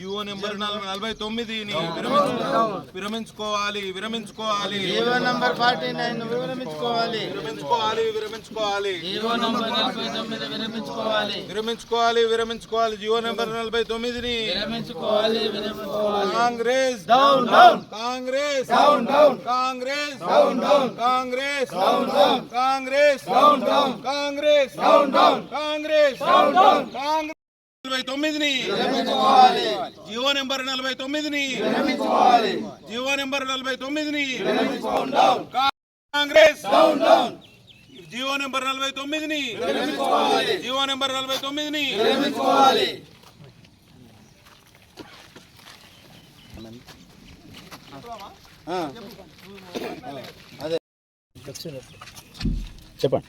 GO number నలభై నలభై తొమ్మిదిని విరమించు- విరమించుకోవాలి విరమించుకోవాలి. జీవో నంబర్ ఫార్టీ నైన్ వివరించుకోవాలి విరమించుకోవాలి. విరమించుకోవాలి జీవో నంబర్ నలభై తొమ్మిది విరమించుకోవాలి. విరమించుకోవాలి విరమించుకోవాలి. జీవో నెంబర్ నలభై తొమ్మిదిని విరమించుకోవాలి విరమించుకోవాలి. Congress down down. Congress down down. Congress down down. Congress down down. Congress down down. Congress down down. Congress down down. Congress నలభై తొమ్మిదిని జీవో నెంబర్ నలభై తొమ్మిదిని. జీవో నెంబర్ నలభై తొమ్మిదిని. Congress. Down down. GO number నలభై తొమ్మిదిని. GO number నలభై తొమ్మిదిని. చెప్పండి.